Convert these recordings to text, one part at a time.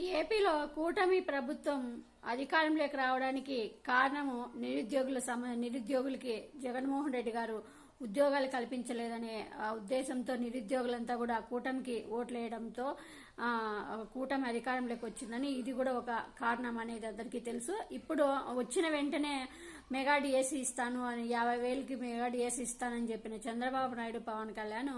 ఏపీలో కూటమి ప్రభుత్వం అధికారంలోకి రావడానికి కారణము నిరుద్యోగుల సమ నిరుద్యోగులకి జగన్మోహన్ రెడ్డి గారు ఉద్యోగాలు కల్పించలేదనే ఉద్దేశంతో నిరుద్యోగులంతా కూడా కూటమికి ఓట్లు వేయడంతో కూటమి అధికారంలోకి వచ్చిందని ఇది కూడా ఒక కారణం అనేది అందరికీ తెలుసు. ఇప్పుడు వచ్చిన వెంటనే మెగా డిఎస్సి ఇస్తాను అని యాభై వేలకి మెగా డిఎస్సి ఇస్తానని చెప్పిన చంద్రబాబు నాయుడు పవన్ కళ్యాణ్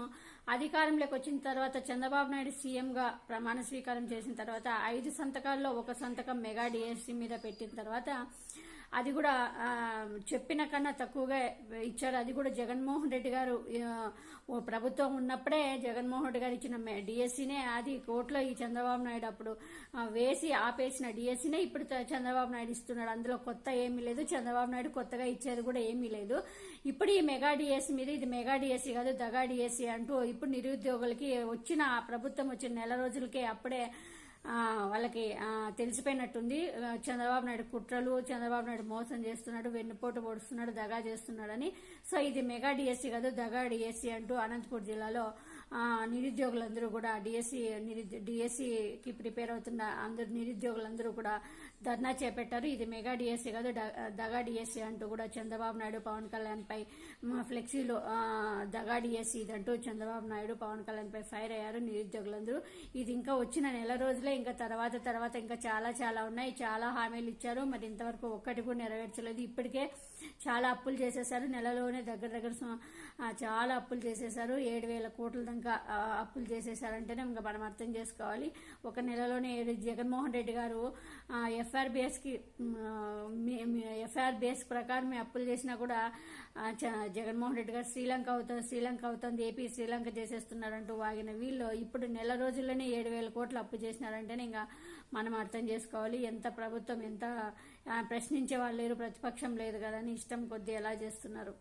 అధికారంలోకి వచ్చిన తర్వాత చంద్రబాబు నాయుడు సీఎంగా ప్రమాణ స్వీకారం చేసిన తర్వాత ఐదు సంతకాల్లో ఒక సంతకం మెగా డిఎస్సి మీద పెట్టిన తర్వాత అది కూడా చెప్పిన కన్నా తక్కువగా ఇచ్చారు. అది కూడా జగన్మోహన్ రెడ్డి గారు ఓ ప్రభుత్వం ఉన్నప్పుడే జగన్మోహన్ రెడ్డి గారు ఇచ్చిన డిఎస్సీనే అది కోర్టులో ఈ చంద్రబాబు నాయుడు అప్పుడు వేసి ఆపేసిన డిఎస్సీనే ఇప్పుడు చంద్రబాబు నాయుడు ఇస్తున్నాడు. అందులో కొత్త ఏమీ లేదు. చంద్రబాబు నాయుడు కొత్తగా ఇచ్చేది కూడా ఏమీ లేదు. ఇప్పుడు ఈ మెగా డిఎస్సీ మీద ఇది మెగా డిఎస్సీ కాదు దగా డిఎస్సీ అంటూ ఇప్పుడు నిరుద్యోగులకి వచ్చిన ప్రభుత్వం వచ్చిన నెల రోజులకే అప్పుడే వాళ్ళకి తెలిసిపోయినట్టుంది. చంద్రబాబు నాయుడు కుట్రలు చంద్రబాబు నాయుడు మోసం చేస్తున్నాడు వెన్నుపోటు పొడుస్తున్నాడు దగా చేస్తున్నాడని. సో ఇది మెగా డిఎస్సీ కాదు దగా డిఎస్సీ అంటూ అనంతపూర్ జిల్లాలో నిరుద్యోగులందరూ కూడా డిఎస్సి డిఎస్సికి ప్రిపేర్ అవుతున్న అందరు నిరుద్యోగులందరూ కూడా ధర్నా చేపట్టారు. ఇది మెగా డిఎస్సి కాదు డ- దగా డిఎస్సి అంటూ కూడా చంద్రబాబు నాయుడు పవన్ కళ్యాణ్ పై మ, ఫ్లెక్సీలో దగా డిఎస్సి ఇదంటూ చంద్రబాబు నాయుడు పవన్ కళ్యాణ్ పై ఫైర్ అయ్యారు నిరుద్యోగులందరూ. ఇది ఇంకా వచ్చిన నెల రోజులే ఇంకా తర్వాత తర్వాత ఇంకా చాలా చాలా ఉన్నాయి. చాలా హామీలు ఇచ్చారు. మరి ఇంతవరకు ఒక్కటి కూడా నెరవేర్చలేదు. ఇప్పటికే చాలా అప్పులు చేసేశారు నెలలోనే దగ్గర దగ్గర చాలా అప్పులు చేసేశారు ఏడు వేల కోట్ల ఇంకా అప్పులు చేసేసారంటేనే ఇంకా మనం అర్థం చేసుకోవాలి. ఒక నెలలోనే జగన్మోహన్ రెడ్డి గారు ఎఫ్ఆర్బిఎస్కి ఎఫ్ఆర్బిఎస్ ప్రకారమే అప్పులు చేసినా కూడా జగన్మోహన్ రెడ్డి గారు శ్రీలంక అవుతుంది శ్రీలంక అవుతుంది ఏపీ శ్రీలంక చేసేస్తున్నారంటూ వాగిన వీళ్ళు ఇప్పుడు నెల రోజుల్లోనే ఏడు వేల కోట్లు అప్పు చేసినారంటేనే ఇంకా మనం అర్థం చేసుకోవాలి. ఎంత ప్రభుత్వం ఎంత ప్రశ్నించే వాళ్ళు లేరు ప్రతిపక్షం లేదు కదా అని ఇష్టం కొద్దీ ఎలా చేస్తున్నారు?